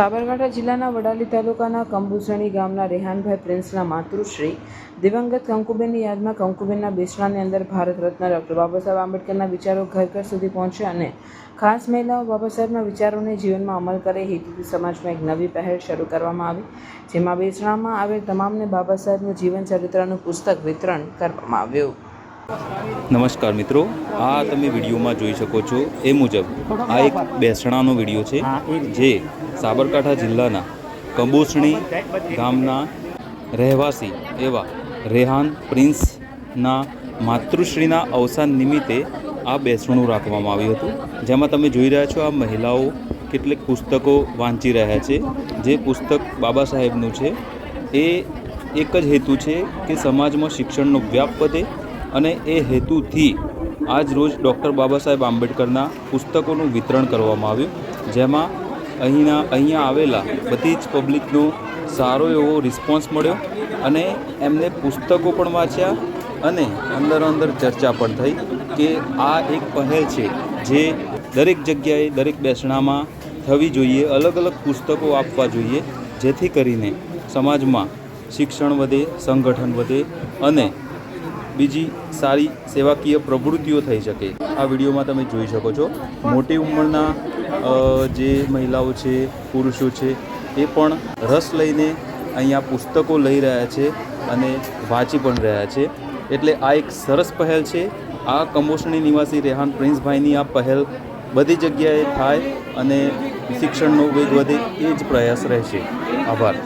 સાબરકાંઠા જિલ્લાના વડાલી તાલુકાના કંબુસણી ગામના રેહાનભાઈ પ્રિન્સના માતૃશ્રી દિવંગત કંકુબેનની યાદમાં કંકુબેનના બેસણાની અંદર ભારત રત્ન ડૉક્ટર બાબા સાહેબ આંબેડકરના વિચારો ઘર ઘર સુધી પહોંચે અને ખાસ મહિલાઓ બાબા સાહેબના વિચારોને જીવનમાં અમલ કરે હેતુથી સમાજમાં એક નવી પહેલ શરૂ કરવામાં આવી જેમાં બેસણામાં આવેલ તમામને બાબા સાહેબનું જીવન ચરિત્રનું પુસ્તક વિતરણ કરવામાં આવ્યું. નમસ્કાર મિત્રો આ તમે વિડીયોમાં જોઈ શકો છો એ મુજબ આ એક બેસણાનો વીડિયો છે જે સાબરકાંઠા જિલ્લાના કંબોસણી ગામના રહેવાસી એવા રેહાન પ્રિન્સના માતૃશ્રીના અવસાન નિમિત્તે આ બેસણું રાખવામાં આવ્યું હતું. જેમાં તમે જોઈ રહ્યા છો આ મહિલાઓ કેટલીક પુસ્તકો વાંચી રહ્યા છે. જે પુસ્તક બાબા સાહેબનું છે. એ એક જ હેતુ છે કે સમાજમાં શિક્ષણનો વ્યાપ વધે અને એ હેતુથી આજ રોજ ડૉક્ટર બાબા સાહેબ આંબેડકરના પુસ્તકોનું વિતરણ કરવામાં આવ્યું. જેમાં અહીંના, અહીંયા આવેલા બધી જ પબ્લિકનો સારો એવો રિસ્પોન્સ મળ્યો અને એમને પુસ્તકો પણ વાંચ્યા અને અંદર અંદર ચર્ચા પણ થઈ કે આ એક પહેલ છે જે દરેક જગ્યાએ, દરેક બેસણામાં થવી જોઈએ, અલગ અલગ પુસ્તકો આપવા જોઈએ, જેથી કરીને સમાજમાં શિક્ષણ વધે, સંગઠન વધે અને બીજી સારી સેવાકીય પ્રવૃત્તિઓ થઈ શકે. આ વિડીયોમાં તમે જોઈ શકો છો. મોટી ઉંમરના જે મહિલાઓ છે, પુરુષો છે, એ પણ રસ લઈને અહીંયા પુસ્તકો લઈ રહ્યા છે અને વાંચી પણ રહ્યા છે. એટલે આ એક સરસ પહેલ છે. આ કમોસણી નિવાસી રેહાન પ્રિન્સભાઈની આ પહેલ બધી જગ્યાએ થાય અને શિક્ષણનો વેગ વધે એ જ પ્રયાસ રહેશે. આભાર.